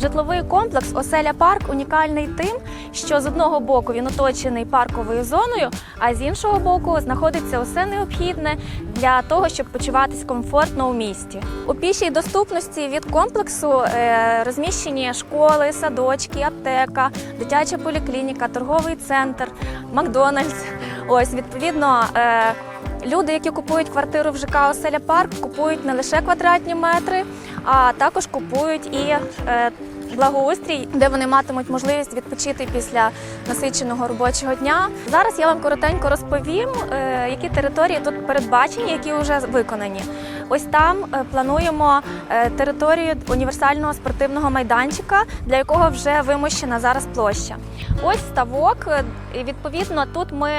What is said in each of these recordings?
Житловий комплекс Оселя Парк унікальний тим, що з одного боку він оточений парковою зоною, а з іншого боку знаходиться усе необхідне для того, щоб почуватись комфортно у місті. У пішій доступності від комплексу е, розміщені школи, садочки, аптека, дитяча поліклініка, торговий центр, Макдональдс. Ось відповідно. е, Люди, які купують квартиру в ЖК Оселя Парк, купують не лише квадратні метри, а також купують і е, благоустрій, де вони матимуть можливість відпочити після насиченого робочого дня. Зараз я вам коротенько розповім, е, які території тут передбачені, які вже виконані. Ось там е, плануємо е, територію універсального спортивного майданчика, для якого вже вимощена зараз площа. Ось ставок. е, відповідно тут ми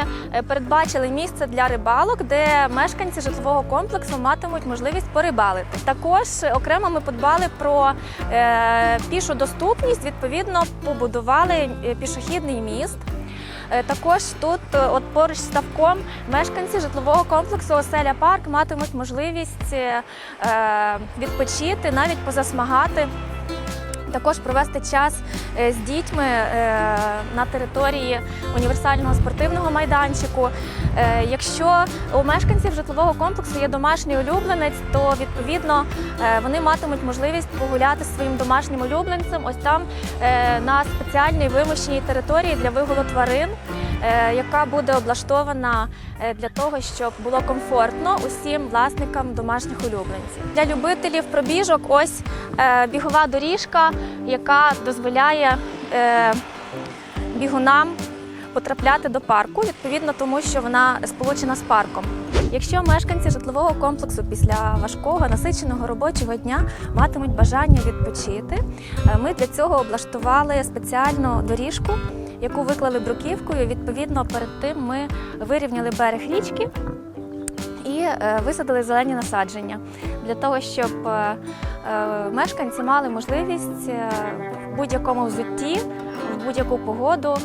передбачили місце для рибалок, де мешканці житлового комплексу матимуть можливість порибалити. Також окремо ми подбали про пішу доступність. Відповідно, побудували пішохідний міст. Е, Також тут, е, от поруч з ставком, мешканці житлового комплексу Оселя Парк матимуть можливість е, відпочити, навіть позасмагати. Також провести час е, з дітьми е, на території універсального спортивного майданчику. Е, Якщо у мешканців житлового комплексу є домашній улюбленець, то відповідно вони матимуть можливість погуляти зі своїм домашнім улюбленцем ось там на спеціальній вимушеній території для вигулу тварин, яка буде облаштована е, для того, щоб було комфортно усім власникам домашніх улюбленців. Для любителів пробіжок ось е, бігова доріжка, яка дозволяє е, бігунам потрапляти до парку, відповідно тому, що вона сполучена з парком. Якщо мешканці житлового комплексу після важкого насиченого робочого дня матимуть бажання відпочити, е, ми для цього облаштували спеціальну доріжку, яку виклали бруківкою. Відповідно, перед тим ми вирівняли берег річки і е, висадили зелені насадження для того, щоб е, е, мешканці мали можливість в будь-якому взутті, в будь-яку погоду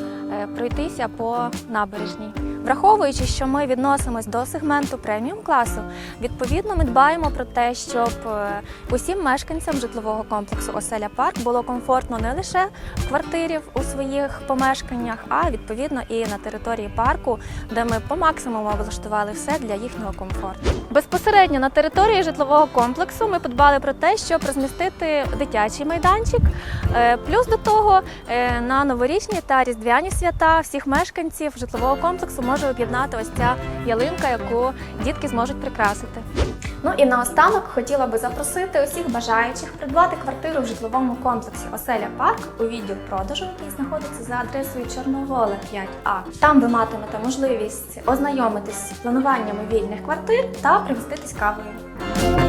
пройтися по набережній. Враховуючи, що ми відносимось до сегменту преміум класу, відповідно ми дбаємо про те, щоб е, усім мешканцям житлового комплексу Оселя Парк було комфортно не лише в квартирі у своїх помешканнях, а відповідно і на території парку, де ми по максимуму облаштували все для їхнього комфорту. Безпосередньо на території житлового комплексу ми подбали про те, щоб розмістити дитячий майданчик. Е, Плюс до того е, на новорічні та різдвяні свята всіх мешканців житлового комплексу може об'єднати ось ця ялинка, яку дітки зможуть прикрасити. Ну і наостанок хотіла би запросити усіх бажаючих придбати квартиру в житловому комплексі Оселя Парк у відділ продажу, який знаходиться за адресою Чорновола 5А. Там ви матимете можливість ознайомитись з плануваннями вільних квартир та пригоститись кавою.